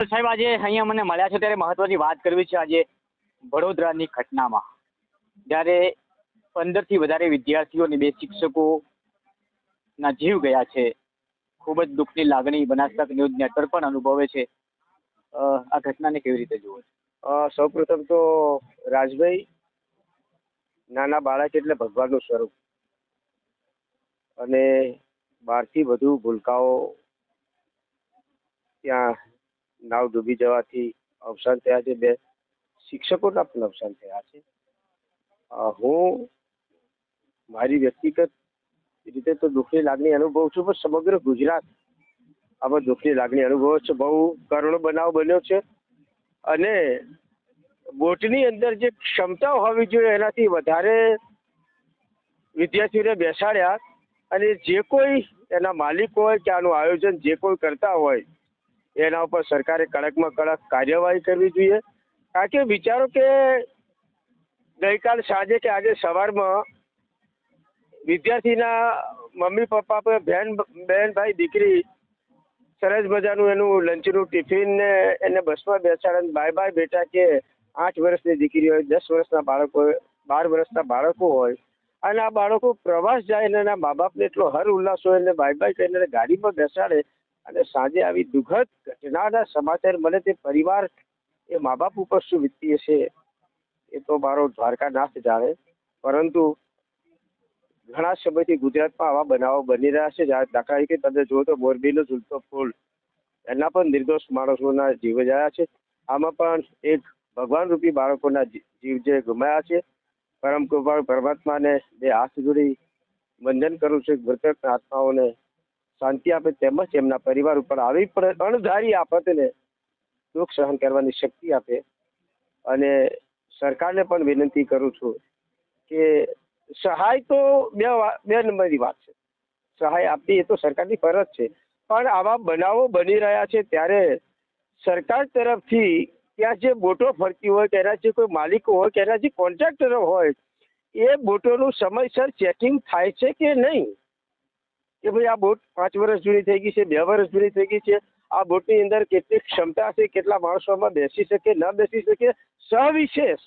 સાહેબ, આજે અહીંયા મને મળ્યા છે ત્યારે મહત્વની વાત કરવી છે આજે વડોદરાની ઘટનામાં. જ્યારે પંદરથી વધારે વિદ્યાર્થીઓ અને બે શિક્ષકોના જીવ ગયા છે. ખૂબ જ દુઃખની લાગણી, બનાસકાંઠા ન્યૂઝ નેટવર્ક પણ અનુભવે છે. આ ઘટનાને કેવી રીતે જુઓ? સૌપ્રથમ તો રાજભાઈ નાના બાળક એટલે ભગવાનનું સ્વરૂપ. અને બારથી વધુ ભૂલકાઓ ત્યાં નાવ ડૂબી જવાથી અવસાન થયા છે. બે શિક્ષકોના પણ અવસાન થયા છે. હું મારી વ્યક્તિગત રીતે તો દુઃખની લાગણી અનુભવું છું, પણ સમગ્ર ગુજરાત આમાં દુઃખની લાગણી અનુભવે છે. બહુ કરુણ બનાવ બન્યો છે અને બોટની અંદર જે ક્ષમતા હોવી જોઈએ એનાથી વધારે વિદ્યાર્થીઓને બેસાડ્યા અને જે કોઈ એના માલિક હોય કે આનું આયોજન જે કોઈ કરતા હોય એના ઉપર સરકારે કડકમાં કડક કાર્યવાહી કરવી જોઈએ. કારણ કે વિચારો કે ગઈકાલ સાંજે કે આજે સવારમાં વિદ્યાર્થીના મમ્મી પપ્પા પર બેન બેન ભાઈ દીકરી સરસ મજાનું એનું લંચનું ટિફિન ને એને બસમાં બેસાડે બાય બાય બેટા કે આઠ વર્ષની દીકરી હોય, દસ વર્ષના બાળકો હોય, બાર વર્ષના બાળકો હોય અને આ બાળકો પ્રવાસ જાય અને એના મા બાપને એટલો હર ઉલ્લાસ હોય અને બાય બાય એને ગાડીમાં બેસાડે અને સાંજે આવી દુઃખદ ઘટનાના સમાચાર મળે તે પરિવાર એ મા બાપ ઉપર શું વીતી હશે એ તો મારો દ્વારકા નાથ જાણે. પરંતુ ઘણા સમયથી ગુજરાતમાં આવા બનાવો બની રહ્યા છે. દાખલા તરીકે તમે જુઓ તો મોરબીનો ઝૂલતો ફૂલ, એના પણ નિર્દોષ માણસોના જીવ જયા છે. આમાં પણ એક ભગવાન રૂપી બાળકોના જીવ જે ગુમાયા છે. પરમ કૃપાળુ પરમાત્માને બે હાથ જોડી વંદન કરું છું. મૃતક આત્માઓને શાંતિ આપે તેમજ એમના પરિવાર ઉપર આવી અણધારી આફતને દુઃખ સહન કરવાની શક્તિ આપે. અને સરકારને પણ વિનંતી કરું છું કે સહાય તો બે બે નંબરની વાત છે. સહાય આપવી એ તો સરકારની ફરજ છે. પણ આવા બનાવો બની રહ્યા છે ત્યારે સરકાર તરફથી ત્યાં જે બોટો ફરતી હોય એના જે કોઈ માલિકો હોય એના જે કોન્ટ્રાક્ટરો હોય, એ બોટોનું સમયસર ચેકિંગ થાય છે કે નહીં? કે ભાઈ આ બોટ પાંચ વર્ષ જૂની થઈ ગઈ છે, બે વર્ષ જૂની થઈ ગઈ છે. આ બોટની અંદર કેટલી ક્ષમતા છે, કેટલા માણસોમાં બેસી શકે, ન બેસી શકે, સવિશેષ.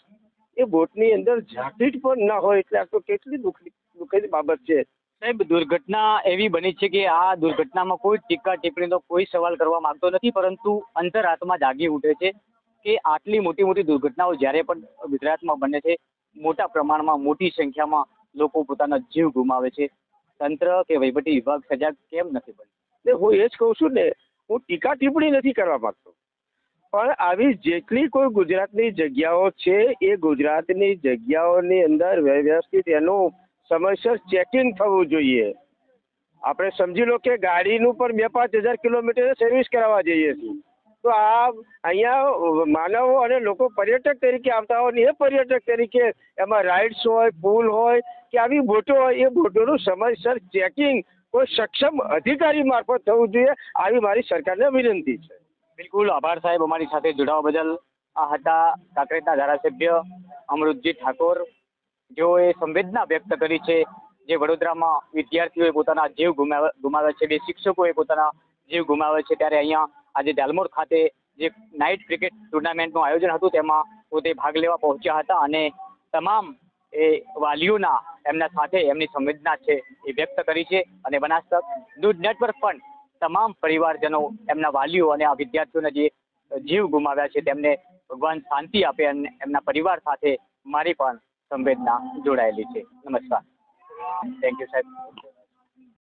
એ બોટની અંદર જાકીટ પણ ના હોય એટલે આ તો કેટલી દુઃખની બાબત છે. સાહેબ, દુર્ઘટના એવી બની છે કે આ દુર્ઘટનામાં કોઈ ટીકા ટિપ્પણીનો કોઈ સવાલ કરવા માંગતો નથી, પરંતુ અંતરાત્મા જાગી ઉઠે છે કે આટલી મોટી મોટી દુર્ઘટનાઓ જ્યારે પણ ગુજરાતમાં બને છે, મોટા પ્રમાણમાં મોટી સંખ્યામાં લોકો પોતાના જીવ ગુમાવે છે. તંત્ર કે વહીવટી વિભાગ સજાગ કેમ નથી બન્યું? ને હું એ જ કહું છું ને, હું ટીકા ટિપ્પણી નથી કરવા માંગતો. પણ આવી જેટલી કોઈ ગુજરાતની જગ્યાઓ છે, એ ગુજરાતની જગ્યાઓની અંદર વ્યવસ્થિત એનું સમયસર ચેકિંગ થવું જોઈએ. આપણે સમજી લો કે ગાડીનું પણ બે પાંચ હજાર કિલોમીટર સર્વિસ કરાવવા જઈએ છીએ. તો આ અહીંયા માનવો અને લોકો પર્યટક તરીકે આવતા હોય ને એ પર્યટક તરીકે એમાં રાઇડ્સ હોય પુલ હોય કે આવી બોટો હોય, એ બોટોનું સમયસર ચેકિંગ કોઈ સક્ષમ અધિકારી મારફત થવું જોઈએ, આવી મારી સરકારને વિનંતી છે. બિલકુલ, આભાર સાહેબ અમારી સાથે જોડાવા બદલ. આ હતા કાંકરેજના ધારાસભ્ય અમૃતજી ઠાકોર. જેઓએ સંવેદના વ્યક્ત કરી છે, જે વડોદરામાં વિદ્યાર્થીઓએ પોતાના જીવ ગુમાવ્યા છે બે શિક્ષકોએ પોતાના જીવ ગુમાવે છે ત્યારે અહીંયા આજે ડાલમોર ખાતે જે નાઇટ ક્રિકેટ ટુર્નામેન્ટનું આયોજન હતું, તેમાં પોતે ભાગ લેવા પહોંચ્યા હતા અને તમામ એ વાલીઓના એમના સાથે એમની સંવેદના છે એ વ્યક્ત કરી છે અને બનાસક દૂધ નેટવર્ક પણ તમામ પરિવારજનો, એમના વાલીઓ અને આ વિદ્યાર્થીઓના જે જીવ ગુમાવ્યા છે, તેમને ભગવાન શાંતિ આપે અને એમના પરિવાર સાથે મારી પણ સંવેદના જોડાયેલી છે. નમસ્કાર. થેન્ક યુ સાહેબ.